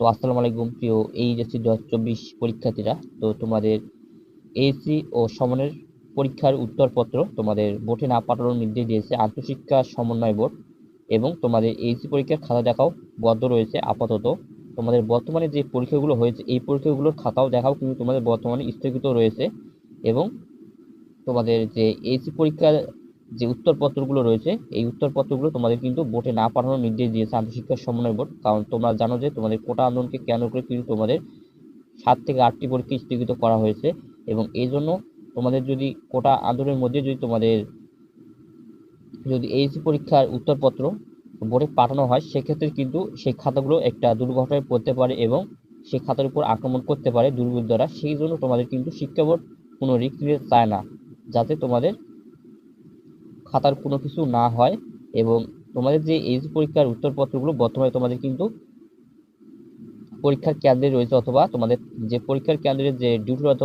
তো আসসালামু আলাইকুম, প্রিয় এইচএসসি দু চব্বিশ পরীক্ষার্থীরা। তো তোমাদের এইচসি ও সমনের পরীক্ষার উত্তরপত্র তোমাদের বোর্ডে না পাঠানোর নির্দেশ দিয়েছে আন্তঃশিক্ষা সমন্বয় বোর্ড এবং তোমাদের এইচসি পরীক্ষার খাতা দেখাও বদ্ধ রয়েছে আপাতত। তোমাদের বর্তমানে যে পরীক্ষাগুলো হয়েছে, এই পরীক্ষাগুলোর খাতাও দেখাও কিন্তু তোমাদের বর্তমানে স্থগিত রয়েছে এবং তোমাদের যে এইচসি পরীক্ষার যে উত্তরপত্রগুলো রয়েছে, এই উত্তরপত্রগুলো তোমাদের কিন্তু বোর্ডে না পাঠানোর নির্দেশ দিয়েছে আন্তঃশিক্ষা সমন্বয় বোর্ড। কারণ তোমরা জানো যে তোমাদের কোটা আন্দোলনকে কেন্দ্র করে কিন্তু তোমাদের সাত থেকে আটটি পরীক্ষা স্থগিত করা হয়েছে এবং এই জন্য তোমাদের যদি কোটা আন্দোলনের মধ্যে যদি তোমাদের যদি এইচসি পরীক্ষার উত্তরপত্র বোর্ডে পাঠানো হয়, সেক্ষেত্রে কিন্তু সেই খাতাগুলো একটা দুর্ঘটনায় পড়তে পারে এবং সেই খাতার উপর আক্রমণ করতে পারে দুর্বৃত্তরা। সেই জন্য তোমাদের কিন্তু শিক্ষা বোর্ড কোনো রিস্ক নিতে চায় না, যাতে তোমাদের খাতার কোনো কিছু না হয় এবং তোমাদের যে এইচ পরীক্ষার উত্তরপত্রগুলো বর্তমানে তোমাদের কিন্তু পরীক্ষার কেন্দ্রে রয়েছে অথবা তোমাদের যে পরীক্ষার কেন্দ্রে যে ডিউটিরত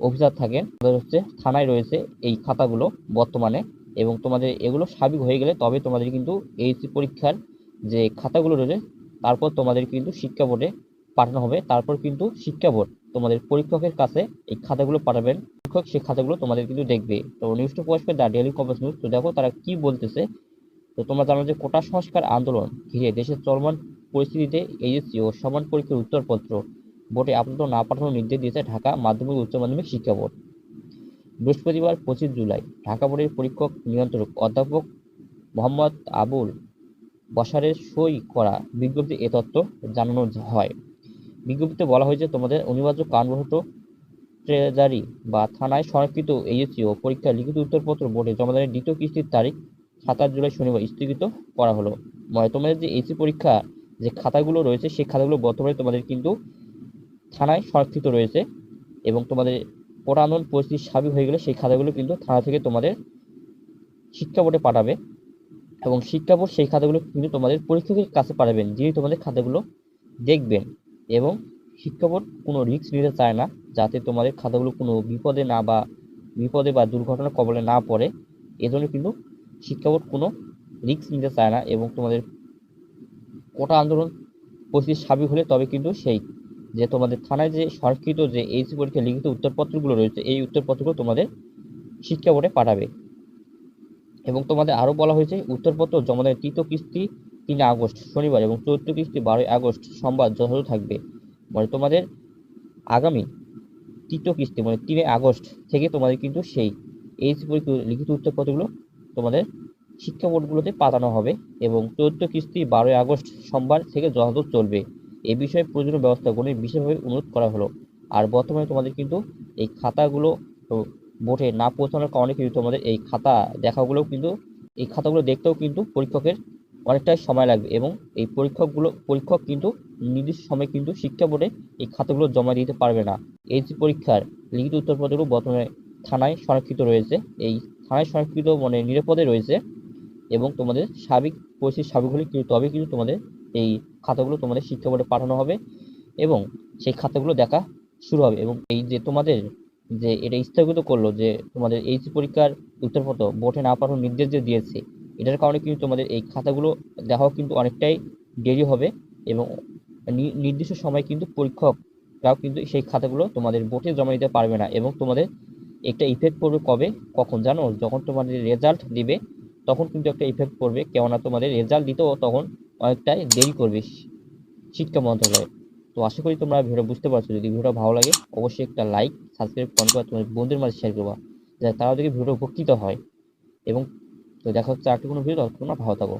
অফিসার থাকেন, তাদের হচ্ছে থানায় রয়েছে এই খাতাগুলো বর্তমানে এবং তোমাদের এগুলো স্বাভাবিক হয়ে গেলে তবে তোমাদের কিন্তু এইচসি পরীক্ষার যে খাতাগুলো রয়েছে, তারপর তোমাদের কিন্তু শিক্ষা বোর্ডে পাঠানো হবে। তারপর কিন্তু শিক্ষা বোর্ড তোমাদের পরীক্ষকের কাছে এই খাতাগুলো পাঠাবেন। শিক্ষক সেই খাতাগুলো তোমাদের কিন্তু দেখবে। তো news to post the daily commerce news তো দেখো তারা কি বলতেছে? তো তোমরা জানো যে কোটা সংস্কার আন্দোলন ঘিরে দেশের চলমান পরিস্থিতিতে এইচএসসি ও সমান পরীক্ষার উত্তরপত্র বোর্ডে আপাতত না পাঠানোর নির্দেশ দিয়েছে ঢাকা মাধ্যমিক উচ্চ মাধ্যমিক শিক্ষা বোর্ড। বৃহস্পতিবার পঁচিশ জুলাই ঢাকা বোর্ডের পরীক্ষক নিয়ন্ত্রক অধ্যাপক মোহাম্মদ আবুল বসারের সই করা বিজ্ঞপ্তি এ তথ্য জানানো হয়। বিজ্ঞপ্তিতে বলা হয়েছে, তোমাদের অনিবার্য কারণবশত ট্রেজারি বা থানায় সংরক্ষিত এইচসি ও পরীক্ষার লিখিত উত্তরপত্র বোর্ডে জমাদানের দ্বিতীয় কিস্তির তারিখ সাতাশ জুলাই শনিবার স্থগিত করা হলো। মানে তোমাদের যে এইচসি পরীক্ষা যে খাতাগুলো রয়েছে, সেই খাতাগুলো বর্তমানে তোমাদের কিন্তু থানায় সংরক্ষিত রয়েছে এবং তোমাদের আন্দোলন পরিস্থিতি স্বাভাবিক হয়ে গেলে সেই খাতাগুলো কিন্তু থানা থেকে তোমাদের শিক্ষা বোর্ডে পাঠাবে এবং শিক্ষা বোর্ড সেই খাতাগুলো কিন্তু তোমাদের পরীক্ষকের কাছে পাঠাবেন, যিনি তোমাদের খাতাগুলো দেখবেন এবং শিক্ষা বোর্ড কোনো রিস্ক নিতে চায় না, যাতে তোমাদের খাতাগুলো কোনো বিপদে না বা বিপদে বা দুর্ঘটনার কবলে না পড়ে। এজন্য কিন্তু শিক্ষা বোর্ড কোনো রিস্ক নিতে চায় না এবং তোমাদের কোটা আন্দোলন পরিস্থিতি স্বাভাবিক হলে তবে কিন্তু সেই। যে তোমাদের থানায় যে সংরক্ষিত যে এইচসি পরীক্ষার লিখিত উত্তরপত্রগুলো রয়েছে, এই উত্তরপত্রগুলো তোমাদের শিক্ষা বোর্ডে পাঠাবে। এবং তোমাদের আরও বলা হয়েছে, উত্তরপত্র জমা দেওয়ার তৃতীয় কিস্তি তিন আগস্ট, শনিবার এবং চতুর্থ কিস্তি বারোই আগস্ট সোমবার যথাযথ থাকবে। মানে তোমাদের আগামী তৃতীয় কিস্তি মানে তিনে আগস্ট থেকে তোমাদের কিন্তু সেই এইচসি পরীক্ষার লিখিত উত্তরপত্রগুলো তোমাদের শিক্ষা বোর্ডগুলোতে পাঠানো হবে এবং চতুর্থ কিস্তি বারোই আগস্ট সোমবার থেকে যথাযথ চলবে। এ বিষয়ে প্রয়োজনীয় ব্যবস্থা বিশেষভাবে অনুরোধ করা হলো। আর বর্তমানে তোমাদের কিন্তু এই খাতাগুলো বোর্ডে না পৌঁছানোর কারণে কিন্তু তোমাদের এই খাতা দেখাগুলোও কিন্তু, এই খাতাগুলো দেখতেও কিন্তু পরীক্ষকের অনেকটাই সময় লাগবে এবং এই পরীক্ষকগুলো, পরীক্ষক কিন্তু নির্দিষ্ট সময় কিন্তু শিক্ষা বোর্ডে এই খাতাগুলো জমা দিতে পারবে না। এইচসি পরীক্ষার লিখিত উত্তরপত্রগুলো বর্তমানে থানায় সংরক্ষিত রয়েছে, এই থানায় সংরক্ষিত মানে নিরাপদে রয়েছে এবং তোমাদের স্বাভাবিক পরিস্থিতি স্বাভাবিক হলে কিন্তু তবে কিন্তু তোমাদের এই খাতাগুলো তোমাদের শিক্ষা বোর্ডে পাঠানো হবে এবং সেই খাতাগুলো দেখা শুরু হবে এবং এই যে তোমাদের যে এটা স্থগিত করল যে তোমাদের এইচসি পরীক্ষার উত্তরপত্র বোর্ডে না পাঠানোর নির্দেশ যে দিয়েছে এটার কারণে কিন্তু তোমাদের এই খাতাগুলো দেখাও কিন্তু অনেকটাই দেরি হবে এবং নির্দিষ্ট সময় কিন্তু পরীক্ষকরাও কিন্তু সেই খাতাগুলো তোমাদের বোর্ডে জমা দিতে পারবে না এবং তোমাদের একটা ইফেক্ট পড়বে কবে, কখন জানো? যখন তোমাদের রেজাল্ট দিবে, তখন কিন্তু একটা ইফেক্ট পড়বে। কেননা তোমাদের রেজাল্ট দিতেও তখন অনেকটাই দেরি করবে শিক্ষা মন্ত্রণালয়। তো আশা করি তোমরা ভিডিও বুঝতে পারছ। যদি ভিডিওটা ভালো লাগে, অবশ্যই একটা লাইক সাবস্ক্রাইব কমেন্ট করে তোমাদের বন্ধুদের মাঝে শেয়ার করবা। যাতে তারাও দেখে ভিডিও উপকৃত হয়। এবং তো দেখা হচ্ছে কি কোনো ভিডিও না ভালো থাকো।